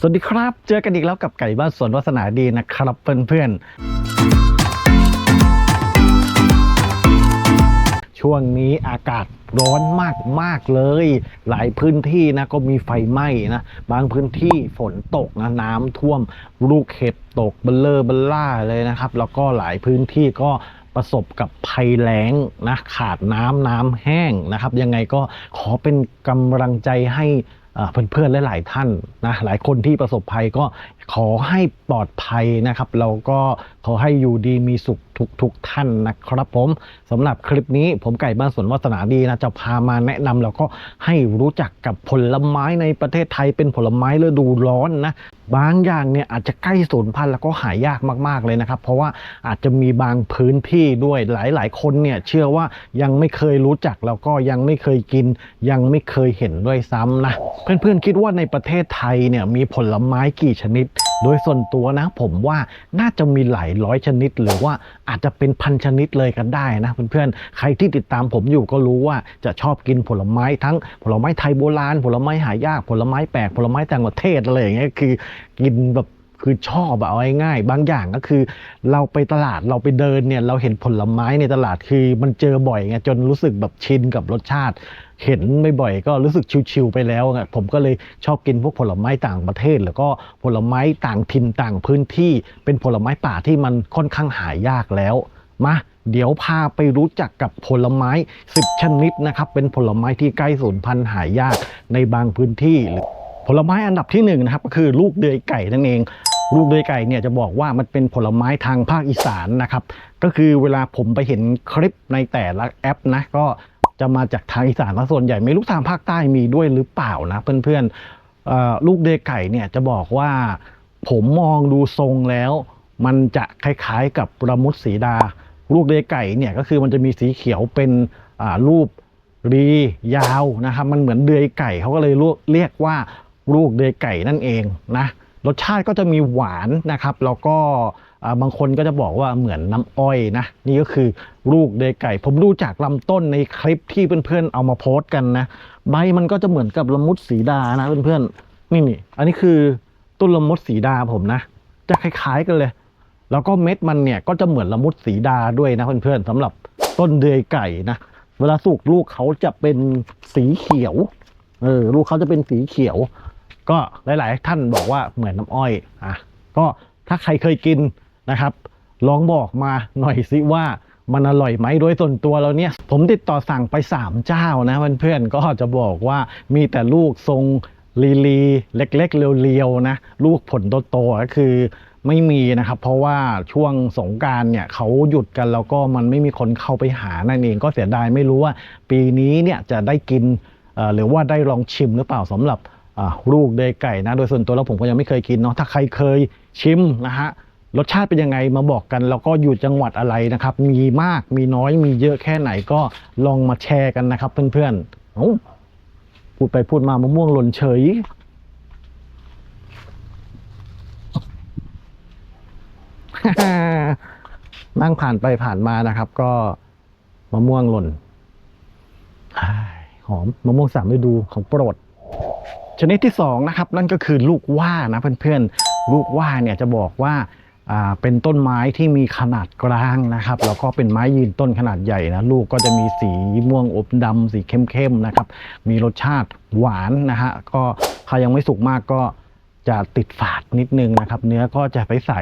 สวัสดีครับ เจอกันอีกแล้วกับไก่บ้านสวนวัฒนาดีนะครับเพื่อนๆ ช่วงนี้อากาศร้อนมากมากเลย หลายพื้นที่นะก็มีไฟไหม้นะ บางพื้นที่ฝนตกนะน้ำท่วมลูกเห็บตกเบลเลอร์เบลล่าเลยนะครับ แล้วก็หลายพื้นที่ก็ประสบกับภัยแล้งนะขาดน้ำน้ำแห้งนะครับ ยังไงก็ขอเป็นกำลังใจให้ เพื่อนๆและหลายท่านนะหลายคนที่ประสบภัยก็ ขอให้ปลอดภัยนะครับเราก็ขอให้อยู่ดีมีสุขทุกทุกท่านนะครับผมสำหรับคลิปนี้ผมไก่บ้านสวนวัฒนาดีนะจะพามาแนะนำแล้วก็ให้รู้จักกับผลไม้ในประเทศไทยเป็นผลไม้ฤดูร้อนนะบางอย่างเนี่ยอาจจะใกล้สูญพันธุ์แล้วก็หายากมากๆเลยนะครับ เพราะว่าอาจจะมีบางพื้นที่ด้วยหลายๆ คนเนี่ยเชื่อว่ายังไม่เคยรู้จักแล้วก็ยังไม่เคยกิน ยังไม่เคยเห็นด้วยซ้ำนะเพื่อนๆคิดว่าในประเทศไทยเนี่ยมีผลไม้กี่ชนิดโดยส่วนตัวนะผมว่าน่าจะมีหลายร้อยชนิด หรือว่าอาจจะเป็นพันชนิดเลยกันได้นะเพื่อนๆ ใครที่ติดตามผมอยู่ก็รู้ว่าจะชอบกินผลไม้ทั้งผลไม้ไทยโบราณ ผลไม้หายาก ผลไม้แปลก ผลไม้ต่างประเทศอะไรอย่างเงี้ยคือกินแบบ คือชอบอะเอาง่ายๆบางอย่างก็คือ เราไปตลาดเราไปเดินเนี่ยเราเห็นผลไม้ในตลาดคือมันเจอบ่อยไงจนรู้สึกแบบชินกับรสชาติ เห็นไม่บ่อยก็รู้สึกชิวๆไปแล้วไงผมก็เลยชอบกินพวกผลไม้ต่างประเทศ แล้วก็ผลไม้ต่างถิ่นต่างพื้นที่ เป็นผลไม้ป่าที่มันค่อนข้างหายากแล้วมาเดี๋ยวพาไปรู้จักกับผลไม้ 10 ชนิดนะครับ เป็นผลไม้ที่ใกล้สูญพันธุ์หายากในบางพื้นที่ผลไม้อันดับที่หนึ่งนะครับก็คือลูกเดือยไก่นั่นเอง ลูกเดือยไก่เนี่ยจะบอกว่ามันเป็นผลไม้ทางภาคอีสานนะครับ ก็คือเวลาผมไปเห็นคลิปในแต่ละแอปนะก็จะมาจากทางอีสานซะส่วนใหญ่ไม่รู้ทางภาคใต้มีด้วยหรือเปล่านะเพื่อนๆลูกเดือยไก่เนี่ยจะบอกว่าผมมองดูทรงแล้ว มันจะคล้ายๆกับระมุดสีดา ลูกเดือยไก่เนี่ยก็คือมันจะมีสีเขียวเป็นรูปรียาวนะครับ มันเหมือนเดือยไก่เขาก็เลยเรียกว่าลูกเดือยไก่นั่นเองนะ รสชาติก็จะมีหวานนะครับ แล้วก็บางคนก็จะบอกว่าเหมือนน้ำอ้อยนะ นี่ก็คือลูกเดยไก่ ผมดูจากลำต้นในคลิปที่เพื่อนๆเอามาโพสต์กันนะ ใบมันก็จะเหมือนกับละมุดสีดานะเพื่อนๆนี่นี่อันนี้คือต้นละมุดสีดาผมนะ จะคล้ายๆกันเลย แล้วก็เม็ดมันเนี่ยก็จะเหมือนละมุดสีดาด้วยนะเพื่อนๆสำหรับต้นเดยไก่นะเวลาสุกลูกเขาจะเป็นสีเขียวเออลูกเขาจะเป็นสีเขียว ก็หลาย ๆ ท่านบอกว่าเหมือนน้ำอ้อยอะก็ถ้าใครเคยกินนะครับ ลองบอกมาหน่อยสิว่ามันอร่อยไหมโดยส่วนตัวเราเนี่ย ผมติดต่อสั่งไป 3 เจ้านะเพื่อนๆก็จะบอกว่ามีแต่ลูกทรงลีลีเล็ก ๆ เรียวๆนะ ลูกผลโตๆก็คือไม่มีนะครับ เพราะว่าช่วงสงการเนี่ยเขาหยุดกันแล้วก็มันไม่มีคนเข้าไปหานั่นเองก็เสียดายไม่รู้ว่า ปีนี้เนี่ยจะได้กินหรือว่าได้ลองชิมหรือเปล่าสำหรับ ลูกเดยไก่นะ โดยส่วนตัวแล้วผมก็ยังไม่เคยกินเนาะถ้าใครเคยชิมนะฮะรสชาติเป็นยังไงมาบอกกัน แล้วก็อยู่จังหวัดอะไรนะครับ มีมากมีน้อยมีเยอะแค่ไหนก็ลองมาแชร์กันนะครับ เพื่อนๆอพูดไปพูดมามะม่วงหล่นเฉยนั่งผ่านไปผ่านมานะครับ ก็มะม่วงหล่นหอมมะม่วงสามฤดูของโปรด ชนิดที่สองนะครับนั่นก็คือลูกว่านะเพื่อนๆ ลูกว่าเนี่ยจะบอกว่าเป็นต้นไม้ที่มีขนาดกลางนะครับแล้วก็เป็นไม้ยืนต้นขนาดใหญ่นะลูกก็จะมีสีม่วงอมดำสีเข้มๆนะครับ มีรสชาติหวานนะฮะก็ถ้ายังไม่สุกมากก็จะติดฝาดนิดนึงนะครับ เนื้อก็จะไปใส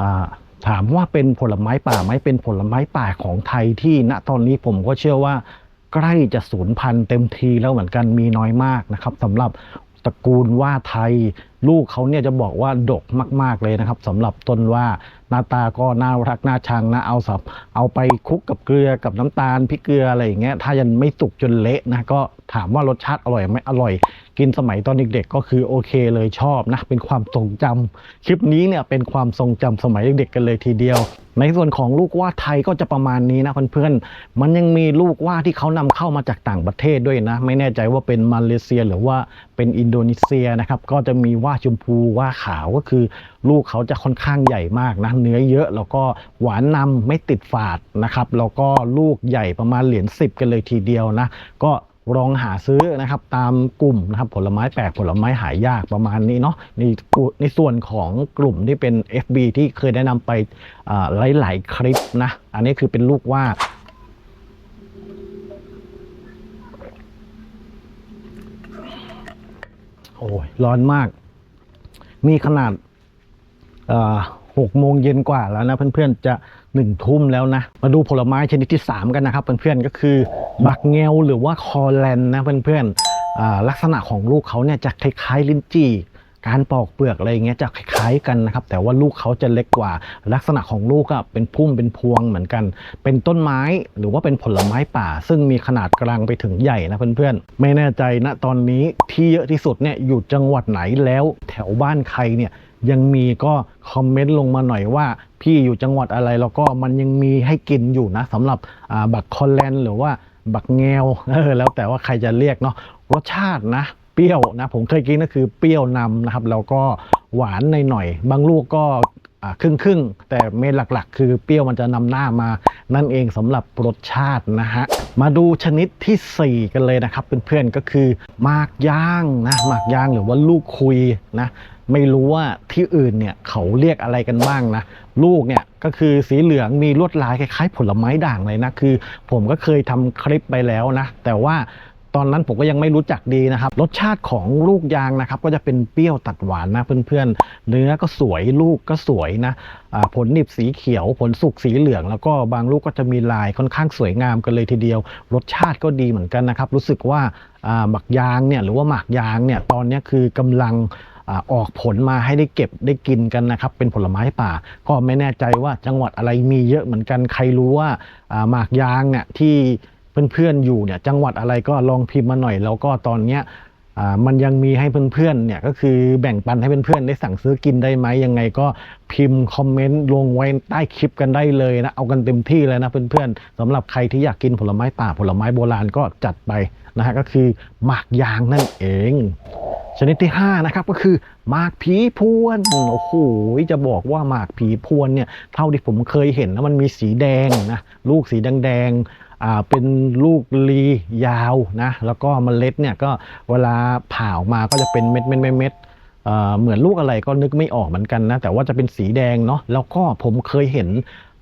อ่าถามว่าเป็นผลไม้ป่าไหมเป็นผลไม้ป่าของไทยที่ณตอนนี้ผมก็เชื่อว่า ใกล้จะสูญพันธุ์เต็มทีแล้วเหมือนกันมีน้อยมากนะครับสำหรับตระกูลว่าไทย ลูกเขาเนี่ยจะบอกว่าดกมาก ๆเลยนะครับสำหรับต้นว่าหน้าตาก็น่ารักน่าชังนะเอาสับเอาไปคลุกกับเกลือกับน้ำตาลพริกเกลืออะไรอย่างเงี้ยถ้ายังไม่สุกจนเละนะก็ถามว่ารสชาติอร่อยไหมอร่อย กินสมัยตอนเด็กๆก็คือโอเคเลยชอบนะเป็นความทรงจำคลิปนี้เนี่ยเป็นความทรงจำสมัยเด็กๆกันเลยทีเดียว ในส่วนของลูกว่าไทยก็จะประมาณนี้นะเพื่อนๆมันยังมีลูกว่าที่เขานำเข้ามาจากต่างประเทศด้วยนะ ไม่แน่ใจว่าเป็นมาเลเซียหรือว่าเป็นอินโดนีเซียนะครับก็จะมีว่าาชมพูว่าขาวก็คือ ลูกเขาจะค่อนข้างใหญ่มากนะเนื้อเยอะแล้วก็หวานนำไม่ติดฝาดนะครับแล้วก็ลูกใหญ่ประมาณเหรียญ10กันเลยทีเดียวนะ ก็ลองหาซื้อนะครับตามกลุ่มนะครับผลไม้แปลกผลไม้หายากประมาณนี้เนาะในกลุ่มในส่วนของกลุ่มที่เป็น FB ที่เคยแนะนำไปหลาย ๆ คลิปนะ อันนี้คือเป็นลูกว่าโอ้ยร้อนมาก มีขนาดหกโมงเย็นกว่าแล้วนะเพื่อนๆจะหนึ่งทุ่มแล้วนะ มาดูผลไม้ชนิดที่ 3 กันนะครับ เพื่อนๆก็คือบักเงวหรือว่าคอแลนนะเพื่อนๆลักษณะของลูกเขาเนี่ยจะคล้ายๆลิ้นจี่ การปอกเปลือกอะไรเงี้ยจะคล้ายๆกันนะครับ แต่ว่าลูกเขาจะเล็กกว่า ลักษณะของลูกอะเป็นพุ่มเป็นพวงเหมือนกัน เป็นต้นไม้หรือว่าเป็นผลไม้ป่า ซึ่งมีขนาดกลางไปถึงใหญ่นะเพื่อนๆ ไม่แน่ใจนะตอนนี้ที่เยอะที่สุดเนี่ยอยู่จังหวัดไหนแล้วแถวบ้านใครเนี่ยยังมีก็คอมเมนต์ลงมาหน่อยว่า พี่อยู่จังหวัดอะไรแล้วก็มันยังมีให้กินอยู่นะสำหรับบักคอนแลนหรือว่าบักแงวเออแล้วแต่ว่าใครจะเรียกเนาะรสชาตินะ เปรี้ยวนะผมเคยกินก็คือเปรี้ยวนำนะครับแล้วก็หวานในหน่อยบางลูกก็ครึ่งครึ่งแต่เมนหลักๆ คือเปรี้ยวมันจะนำหน้ามานั่นเองสำหรับรสชาตินะฮะมาดูชนิดทีสี่ 4 กันเลยนะครับเพื่อนๆก็คือหมากย่างนะหมากย่างหรือว่าลูกคุยนะไม่รู้ว่าที่อื่นเนี่ยเขาเรียกอะไรกันบ้างนะ ลูกเนี่ยก็คือสีเหลืองมีลวดลายคล้ายๆ ผลไม้ด่างเลยนะคือ ผมก็เคยทำคลิปไปแล้วนะ แต่ว่า ตอนนั้นผมก็ยังไม่รู้จักดีนะครับ รสชาติของลูกยางนะครับ ก็จะเป็นเปรี้ยวตัดหวานนะเพื่อนๆ เนื้อก็สวยลูกก็สวยนะผลหนิบสีเขียว ผลสุกสีเหลือง แล้วก็บางลูกก็จะมีลายค่อนข้างสวยงามกันเลยทีเดียว รสชาติก็ดีเหมือนกันนะครับ รู้สึกว่าหมักยางเนี่ยหรือว่าหมากยางเนี่ยตอนนี้คือกำลังออกผลมาให้ได้เก็บได้กินกันนะครับ เป็นผลไม้ป่า ก็ไม่แน่ใจว่าจังหวัดอะไรมีเยอะเหมือนกันใครรู้ว่าหมากยางเนี่ยที่ เพื่อนๆอยู่เนี่ยจังหวัดอะไรก็ลองพิมพ์มาหน่อย แล้วก็ตอนเนี้ยมันยังมีให้เพื่อนๆเนี่ยก็คือแบ่งปันให้เพื่อนๆได้สั่งซื้อกินได้ไหมยังไงก็พิมพ์คอมเมนต์ลงไว้ใต้คลิปกันได้เลยนะเอากันเต็มที่เลยนะเพื่อนๆสำหรับใครที่อยากกินผลไม้ป่าผลไม้โบราณก็จัดไปนะฮะก็คือหมากยางนั่นเอง ชนิดที่ 5 นะครับก็คือหมากผีพวนโอ้โหจะบอกว่าหมากผีพวนเนี่ยเท่าที่ผมเคยเห็นนะมันมีสีแดงนะลูกสีแดงๆ เป็นลูกลียาวนะแล้วก็เมล็ดเนี่ยก็เวลาผ่าออกมาก็จะเป็นเม็ดเม็ดเม็ดเม็ดเอ่อเหมือนลูกอะไรก็นึกไม่ออกเหมือนกันนะแต่ว่าจะเป็นสีแดงเนาะแล้วก็ผมเคยเห็น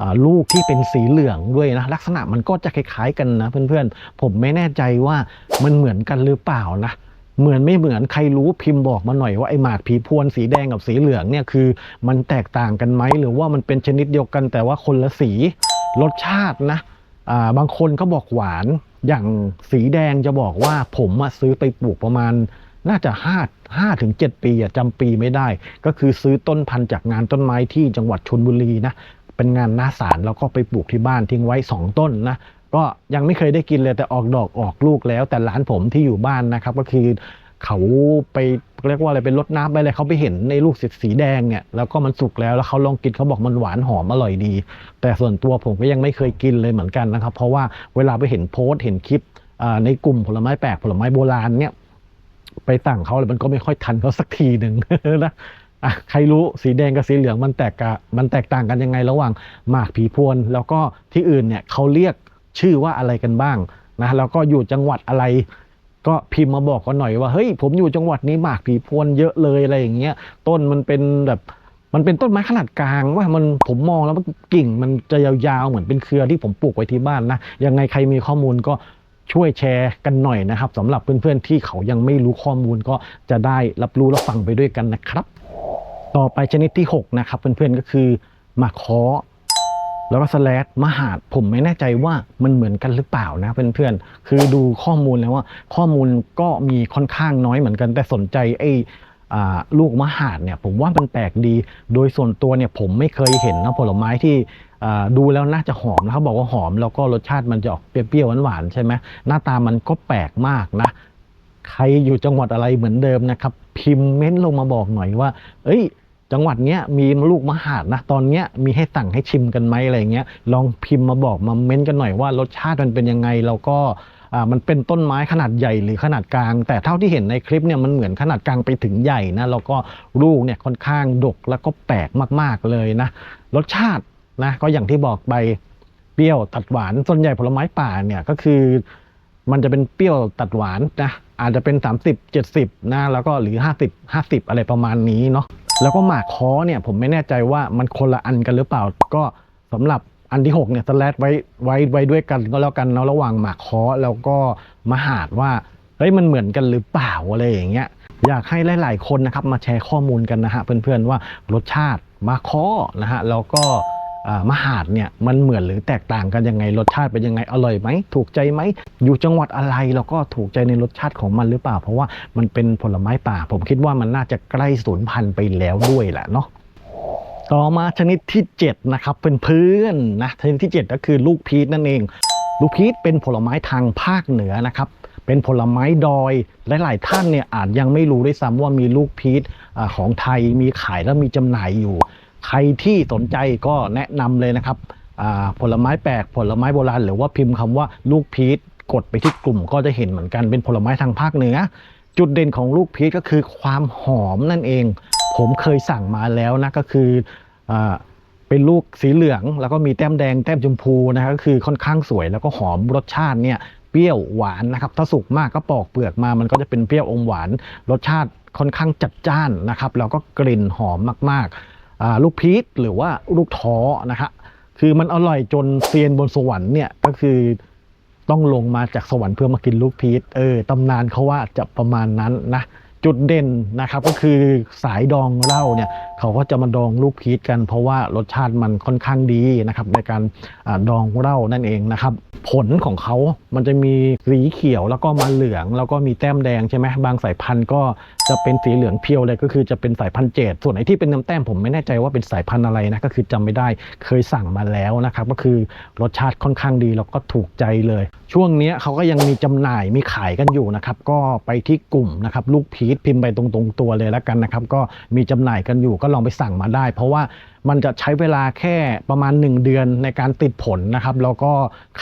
อ่าลูกที่เป็นสีเหลืองด้วยนะลักษณะมันก็จะคล้ายๆกันนะเพื่อนๆ ผมไม่แน่ใจว่ามันเหมือนกันหรือเปล่านะเหมือนไม่เหมือนใครรู้พิมพ์บอกมาหน่อยว่าไอหมากผีพวนสีแดงกับสีเหลืองเนี่ยคือ มันแตกต่างกันไหมหรือว่ามันเป็นชนิดเดียวกันแต่ว่าคนละสีรสชาตินะ บางคนก็บอกหวานอย่างสีแดงจะบอกว่าผมซื้อไปปลูกประมาณน่าจะ5 5ถึง7ปีอะจำปีไม่ได้ ก็คือซื้อต้นพันธุ์จากงานต้นไม้ที่จังหวัดชนบุรีนะเป็นงานหน้าสารแล้วก็ไปปลูกที่บ้านทิ้งไว้ 2 ต้นนะก็ยังไม่เคยได้กินเลยแต่ออกดอกออกลูกแล้ว แต่ร้านผมที่อยู่บ้านนะครับก็คือ เขาไปเรียกว่าอะไรเป็นรดน้ำไปเลยเขาไปเห็นในลูกสีสีแดงเนี่ยแล้วก็มันสุกแล้วแล้วเขาลองกินเขาบอกมันหวานหอมอร่อยดี แต่ส่วนตัวผมก็ยังไม่เคยกินเลยเหมือนกันนะครับ เพราะว่าเวลาไปเห็นโพสต์เห็นคลิปในกลุ่มผลไม้แปลกผลไม้โบราณเนี่ยไปสั่งเขาแล้วมันก็ไม่ค่อยทันเขาสักทีหนึ่งนะอะใครรู้สีแดงกับสีเหลืองมันแตกกะมันแตกต่างกันยังไงระหว่างหมากผีพวน แล้วก็ที่อื่นเนี่ยเขาเรียกชื่อว่าอะไรกันบ้างนะแล้วก็อยู่จังหวัดอะไร ก็พิมพ์มาบอกกันหน่อยว่าเฮ้ยผมอยู่จังหวัดนี้หมากผีพวนเยอะเลยอะไรอย่างเงี้ยต้นมันเป็นแบบมันเป็นต้นไม้ขนาดกลางว่ามันผมมองแล้วมันกิ่งมันจะยาวๆเหมือนเป็นเครือที่ผมปลูกไว้ที่บ้านนะยังไงใครมีข้อมูลก็ช่วยแชร์กันหน่อยนะครับสำหรับเพื่อนๆที่เขายังไม่รู้ข้อมูลก็จะได้รับรู้และฟังไปด้วยกันนะครับ ต่อไปชนิดที่ 6 นะครับ เพื่อนๆก็คือมาคาะ แล้วก็สแลดมหาดผมไม่แน่ใจว่ามันเหมือนกันหรือเปล่านะเพื่อนๆคือดูข้อมูลแล้วว่า ข้อมูลก็มีค่อนข้างน้อยเหมือนกันแต่สนใจไอ้ลูกมหาดเนี่ยผมว่ามันแปลกดี โดยส่วนตัวเนี่ยผมไม่เคยเห็นนะผลไม้ที่ดูแล้วน่าจะหอมนะเขาบอกว่าหอมแล้วก็รสชาติมันจะออกเปรี้ยวๆหวานๆใช่ไหมหน้าตามันก็แปลกมากนะ ใครอยู่จังหวัดอะไรเหมือนเดิมนะครับ พิมพ์เม้นต์ลงมาบอกหน่อยว่า เอ้ย จังหวัดเนี้ยมีลูกมหาดนะตอนเนี้ยมีให้สั่งให้ชิมกันไหมอะไรเงี้ยลองพิมพ์มาบอกมาเม้นต์กันหน่อยว่ารสชาติมันเป็นยังไงแล้วก็อ่ามันเป็นต้นไม้ขนาดใหญ่หรือขนาดกลาง แต่เท่าที่เห็นในคลิปเนี่ยมันเหมือนขนาดกลางไปถึงใหญ่นะแล้วก็ลูกเนี่ยค่อนข้างดกแล้วก็แปลกมากๆเลยนะรสชาตินะก็อย่างที่บอกไปเปรี้ยวตัดหวานส่วนใหญ่ผลไม้ป่าเนี่ยก็คือ มันจะเป็นเปรี้ยวตัดหวานนะอาจจะเป็น 30 70นะแล้วก็หรือ 50 50 อะไรประมาณนี้เนาะ แล้วก็หมากค้อเนี่ยผมไม่แน่ใจว่ามันคนละอันกันหรือเปล่า ก็สำหรับอันที่6เนี่ยสแลดไว้ไว้ไว้ด้วยกันก็แล้วกันเนาะระหว่างหมากค้อแล้วก็มหาดว่าเฮ้ยมันเหมือนกันหรือเปล่าอะไรอย่างเงี้ยอยากให้หลาย ๆ คนนะครับมาแชร์ข้อมูลกันนะฮะเพื่อนๆว่ารสชาติมาค้อนะฮะแล้วก็ มหาดเนี่ยมันเหมือนหรือแตกต่างกันยังไงรสชาติเป็นยังไงอร่อยไหมถูกใจไหมอยู่จังหวัดอะไรแล้วก็ถูกใจในรสชาติของมันหรือเปล่า เพราะว่ามันเป็นผลไม้ป่า ผมคิดว่ามันน่าจะใกล้สูญพันธุ์ไปแล้วด้วยแหละเนาะต่อมาชนิดที่7นะครับเพื่อนๆนะชนิดที่ 7 ก็คือลูกพีชนั่นเอง ลูกพีชเป็นผลไม้ทางภาคเหนือนะครับเป็นผลไม้ดอยหลาย ๆ ท่านเนี่ยอาจยังไม่รู้ด้วยซ้ำว่ามีลูกพีชของไทยมีขายและมีจำหน่ายอยู่ ใครที่สนใจก็แนะนำเลยนะครับอ่าผลไม้แปลกผลไม้โบราณหรือว่าพิมพ์คำว่าลูกพีชกดไปที่กลุ่มก็จะเห็นเหมือนกันเป็นผลไม้ทางภาคเหนือ จุดเด่นของลูกพีชก็คือความหอมนั่นเอง ผมเคยสั่งมาแล้วนะก็คืออาเป็นลูกสีเหลืองแล้วก็มีแต้มแดงแต้มชมพูนะครับก็คือค่อนข้างสวยแล้วก็หอมรสชาติเนี่ยเปรี้ยวหวานนะครับถ้าสุกมากก็ปอกเปลือกมามันก็จะเป็นเปรี้ยวอมหวาน รสชาติค่อนข้างจัดจ้านนะครับแล้วก็กลิ่นหอมมากๆ ลูกพีชหรือว่าลูกท้อนะครับคือมันอร่อยจนเซียนบนสวรรค์เนี่ยก็คือต้องลงมาจากสวรรค์เพื่อมากินลูกพีชเออตำนานเขาว่าจะประมาณนั้นนะจุดเด่นนะครับก็คือสายดองเหล้าเนี่ยเขาก็จะมาดองลูกพีชกัน เพราะว่ารสชาติมันค่อนข้างดีนะครับในการอดองเหล้านั่นเองนะครับผลของเขามันจะมีสีเขียวแล้วก็มาเหลือง แล้วก็มีแต้มแดงใช่ไหมบางสายพันธุ์ก็จะเป็นสีเหลืองเพียวเลยก็คือจะเป็นสายพันธุ์เจดส่วนไหนที่เป็นน้ำแต้มผมไม่แน่ใจว่าเป็นสายพันธุ์อะไรนะก็คือจำไม่ได้เคยสั่งมาแล้วนะครับก็คือรสชาติค่อนข้างดีแล้วก็ถูกใจเลย ช่วงนี้เขาก็ยังมีจำหน่ายมีขายกันอยู่นะครับก็ไปที่กลุ่มนะครับลูกพีชพิมพ์ไปตรงๆตัวเลยแล้วกันนะครับก็มีจำหน่ายกันอยู่ก็ลองไปสั่งมาได้ เพราะว่า มันจะใช้เวลาแค่ประมาณ 1 เดือนในการติดผลนะครับ แล้วก็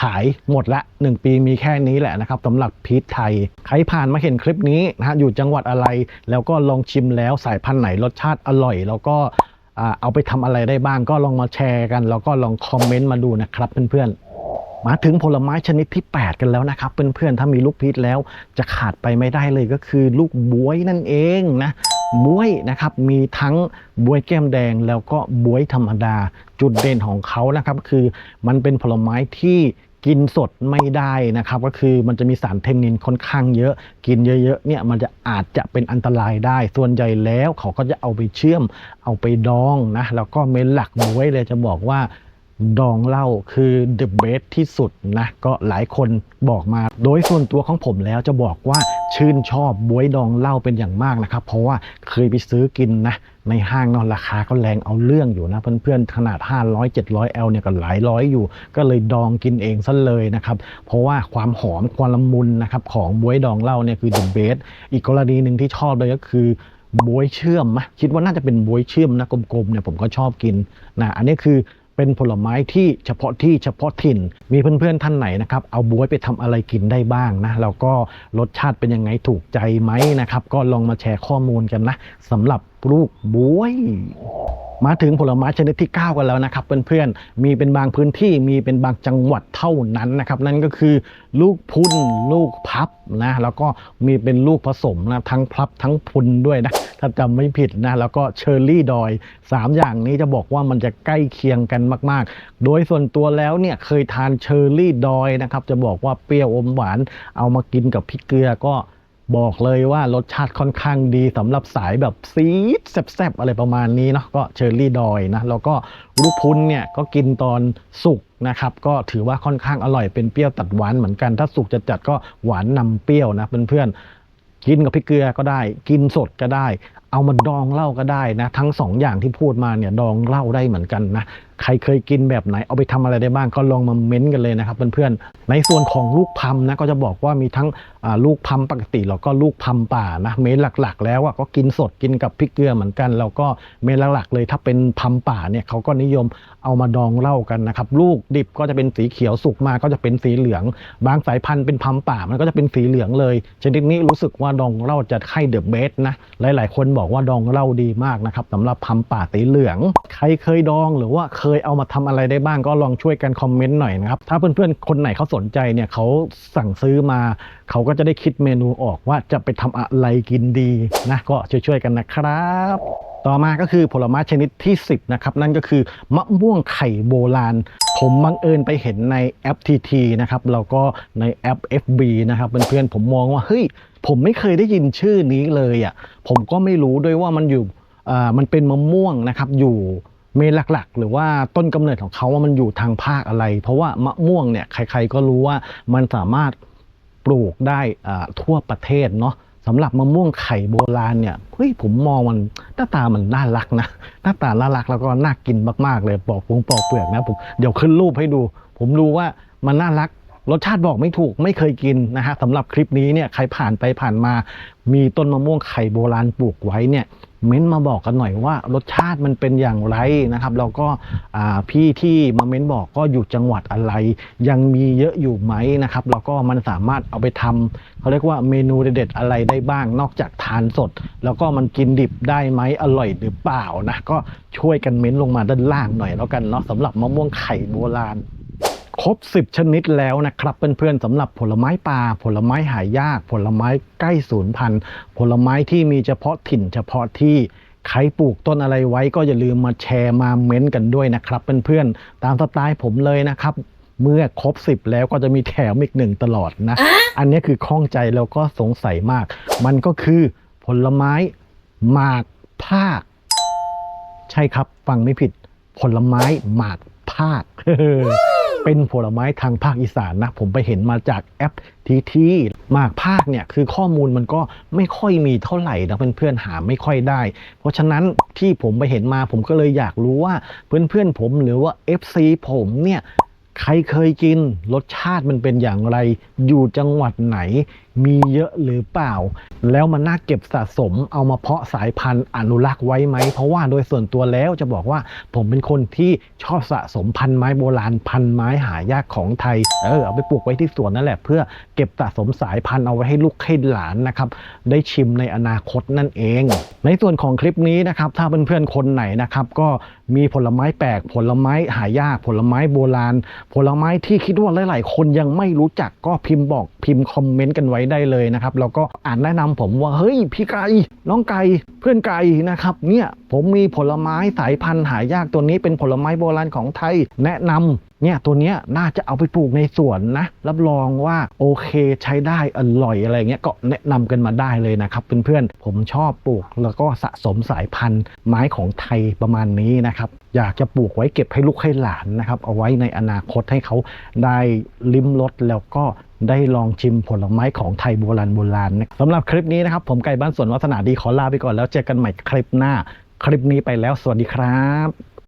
ขายหมดละ 1 ปีมีแค่นี้แหละนะครับสำหรับพีชไทย ใครผ่านมาเห็นคลิปนี้นะฮะอยู่จังหวัดอะไร แล้วก็ลองชิมแล้วสายพันธุ์ไหนรสชาติอร่อย แล้วก็เอาไปทำอะไรได้บ้างก็ลองมาแชร์กัน แล้วก็ลองคอมเมนต์มาดูนะครับเพื่อนๆมาถึงผลไม้ชนิดที่ 8 กันแล้วนะครับเพื่อนๆถ้ามีลูกพีชแล้วจะขาดไปไม่ได้เลยก็คือลูกบวยนั่นเองนะ บวยนะครับมีทั้งบวยแก้มแดงแล้วก็บวยธรรมดา จุดเด่นของเขานะครับ คือมันเป็นผลไม้ที่กินสดไม่ได้นะครับ ก็คือมันจะมีสารเทนนินค่อนข้างเยอะ กินเยอะๆเนี่ยมันจะอาจจะเป็นอันตรายได้ ส่วนใหญ่แล้วเขาก็จะเอาไปเชื่อม เอาไปดองนะแล้วก็เมนหลักบวยเลยจะบอกว่า ดองเหล้าคือ the best ที่สุดนะ ก็หลายคนบอกมา โดยส่วนตัวของผมแล้วจะบอกว่าชื่นชอบบวยดองเหล้าเป็นอย่างมากนะครับ เพราะว่าเคยไปซื้อกินนะ ในห้างเนอนราคาก็แรงเอาเรื่องอยู่นะเพื่อนๆขนาด 500 700 L เนี่ยก็หลายร้อยอยู่ ก็เลยดองกินเองซะเลยนะครับ เพราะว่าความหอมความละมุนนะครับของบวยดองเหล้าเนี่ยคือ the best อีกกรณีหนึ่งที่ชอบเลยก็คือบวยเชื่อมนะคิดว่าน่าจะเป็นบวยเชื่อมนะกลมๆเนี่ยผมก็ชอบกินนะอันนี้คือ เป็นผลไม้ที่เฉพาะที่เฉพาะถิ่น มีเพื่อนๆท่านไหนนะครับเอาบวยไปทำอะไรกินได้บ้างนะแล้วก็รสชาติเป็นยังไงถูกใจไหมนะครับ ก็ลองมาแชร์ข้อมูลกันนะสำหรับ ลูกบวย มาถึงผลไม้ชนิดที่ 9 กันแล้วนะครับเพื่อนๆมีเป็นบางพื้นที่มีเป็นบางจังหวัดเท่านั้นนะครับ นั่นก็คือลูกพุนลูกพับนะแล้วก็มีเป็นลูกผสมนะทั้งพับทั้งพุนด้วยนะถ้าจำไม่ผิดนะแล้วก็เชอร์รี่ดอยสามอย่างนี้จะบอกว่ามันจะใกล้เคียงกันมาก ๆ โดยส่วนตัวแล้วเนี่ยเคยทานเชอร์รี่ดอยนะครับจะบอกว่าเปรี้ยวอมหวานเอามากินกับพริกเกลือก็ บอกเลยว่ารสชาติค่อนข้างดีสำหรับสายแบบซีดแซ่บๆอะไรประมาณนี้เนาะก็เชอร์รี่ดอยนะแล้วก็ลูกพุนเนี่ยก็กินตอนสุกนะครับก็ถือว่าค่อนข้างอร่อยเป็นเปรี้ยวตัดหวานเหมือนกัน ถ้าสุกจะจัดก็หวานนำเปรี้ยวนะเพื่อนๆกินกับพริกเกลือก็ได้ กินสดก็ได้เอามาดองเหล้าก็ได้นะ ทั้งสองอย่างที่พูดมาเนี่ยดองเหล้าได้เหมือนกันนะ ใครเคยกินแบบไหนเอาไปทำอะไรได้บ้างก็ลองมาเม้นต์กันเลยนะครับเพื่อนๆในส่วนของลูกพัมนะก็จะบอกว่ามีทั้งลูกพัมปกติแล้วก็ลูกพัมป่านะเมนหลักๆ แล้วก็กินสดกินกับพริกเกลือเหมือนกันแล้วก็เมนหลักๆเลย ถ้าเป็นพัมป่าเนี่ยเขาก็นิยมเอามาดองเหล้ากันนะครับลูกดิบก็จะเป็นสีเขียวสุกมาก็จะเป็นสีเหลือง บางสายพันธุ์เป็นพัมป่ามันก็จะเป็นสีเหลืองเลยชนิดนี้รู้สึกว่าดองเหล้าจะไข่เดอะเบสนะหลายๆคนบอกอกว่าดองเหล้าดีมากนะครับสำหรับพัมป่าตีเหลือง ใครเคยดองหรือว่าเคยเอามาทำอะไรได้บ้างก็ลองช่วยกันคอมเมนต์หน่อยนะครับถ้าเพื่อนๆคนไหนเขาสนใจเนี่ยเขาสั่งซื้อมา เขาก็จะได้คิดเมนูออกว่าจะไปทำอะไรกินดีนะก็ช่วยๆกันนะครับต่อมาก็คือผลไม้ชนิดที่ 10 นะครับ นั่นก็คือมะม่วงไข่โบราณ ผมบังเอิญไปเห็นในแอป TT นะครับแล้วก็ในแอป FB นะครับเพื่อนๆผมมองว่าเฮ้ย ผมไม่เคยได้ยินชื่อนี้เลยอะผมก็ไม่รู้ด้วยว่ามันอยู่อ่ามันเป็นมะม่วงนะครับ อยู่เมนหลักๆ หรือว่าต้นกำเนิดของเขาว่ามันอยู่ทางภาคอะไร เพราะว่ามะม่วงเนี่ยใครๆก็รู้ว่ามันสามารถปลูกได้อ่าทั่วประเทศเนาะสำหรับมะม่วงไข่โบราณเนี่ยเฮ้ยผมมองมันหน้าตามันน่ารักนะหน้าตาน่ารักแล้วก็น่ากินมากๆเลยปอกปงปอกเปลือกนะผมเดี๋ยวขึ้นรูปให้ดู ผมรู้ว่ามันน่ารัก รสชาติบอกไม่ถูกไม่เคยกินนะฮะสำหรับคลิปนี้เนี่ยใครผ่านไปผ่านมา มีต้นมะม่วงไข่โบราณปลูกไว้เนี่ยเม้นมาบอกกันหน่อยว่ารสชาติมันเป็นอย่างไรนะครับแล้วก็อ่าพี่ที่มาเม้นบอกก็อยู่จังหวัดอะไร ยังมีเยอะอยู่ไหมนะครับแล้วก็มันสามารถเอาไปทำเขาเรียกว่าเมนูเด็ดๆอะไรได้บ้าง นอกจากทานสด แล้วก็มันกินดิบได้ไหมอร่อยหรือเปล่านะก็ช่วยกันเม้นลงมาด้านล่างหน่อยแล้วกันเนาะสำหรับมะม่วงไข่โบราณ ครบ 10 ชนิดแล้วนะครับเพื่อนๆสำหรับผลไม้ป่า ผลไม้หายาก ผลไม้ใกล้สูญพันธุ์ ผลไม้ที่มีเฉพาะถิ่นเฉพาะที่ใครปลูกต้นอะไรไว้ก็อย่าลืมมาแชร์มาเม้นต์กันด้วยนะครับเพื่อนๆตามสไตล์ผมเลยนะครับ เมื่อครบ 10 แล้วก็จะมีแถมอีกหนึ่งตลอดนะ อันนี้คือข้องใจแล้วก็สงสัยมาก มันก็คือผลไม้หมากภาค ใช่ครับฟังไม่ผิด ผลไม้หมากภาค เป็นผลไม้ทางภาคอีสานนะ ผมไปเห็นมาจากแอปทีทีมากภาคเนี่ยคือข้อมูลมันก็ไม่ค่อยมีเท่าไหร่นะเพื่อนๆหาไม่ค่อยได้ เพราะฉะนั้นที่ผมไปเห็นมาผมก็เลยอยากรู้ว่าเพื่อนๆผมหรือว่า FC ผมเนี่ยใครเคยกินรสชาติมันเป็นอย่างไร อยู่จังหวัดไหน มีเยอะหรือเปล่า แล้วมันน่าเก็บสะสมเอามาเพาะสายพันธุ์อนุรักษ์ไว้ไหม เพราะว่าโดยส่วนตัวแล้วจะบอกว่าผมเป็นคนที่ชอบสะสมพันธุ์ไม้โบราณพันธุ์ไม้หายากของไทย เออเอาไปปลูกไว้ที่สวนนั่นแหละ เพื่อเก็บสะสมสายพันธุ์เอาไว้ให้ลูกให้หลานนะครับได้ชิมในอนาคตนั่นเอง ในส่วนของคลิปนี้นะครับถ้าเพื่อนๆคนไหนนะครับก็มีผลไม้แปลกผลไม้หายากผลไม้โบราณ ผลไม้ที่คิดว่าหลาย ๆ คนยังไม่รู้จักก็พิมพ์บอกพิมพ์คอมเมนต์กันไว้ได้เลยนะครับแล้วก็อ่านแนะนำผมว่าเฮ้ยพี่ไก่น้องไก่เพื่อนไก่นะครับเนี่ยผมมีผลไม้สายพันธุ์หายากตัวนี้เป็นผลไม้โบราณของไทยแนะนำเนี่ยตัวเนี้ยน่าจะเอาไปปลูกในสวนนะ รับรองว่าโอเคใช้ได้อร่อยอะไรเงี้ยก็แนะนำกันมาได้เลยนะครับเพื่อนๆผมชอบปลูกแล้วก็สะสมสายพันธุ์ไม้ของไทยประมาณนี้นะครับอยากจะปลูกไว้เก็บให้ลูกให้หลานนะครับเอาไว้ในอนาคตให้เขาได้ลิ้มรสแล้วก็ ได้ลองชิมผลไม้ของไทยโบราณโบราณนะสำหรับคลิปนี้นะครับ ผมไก่บ้านสวนวัฒนาดีขอลาไปก่อนแล้วเจอกันใหม่คลิปหน้า คลิปนี้ไปแล้วสวัสดีครับ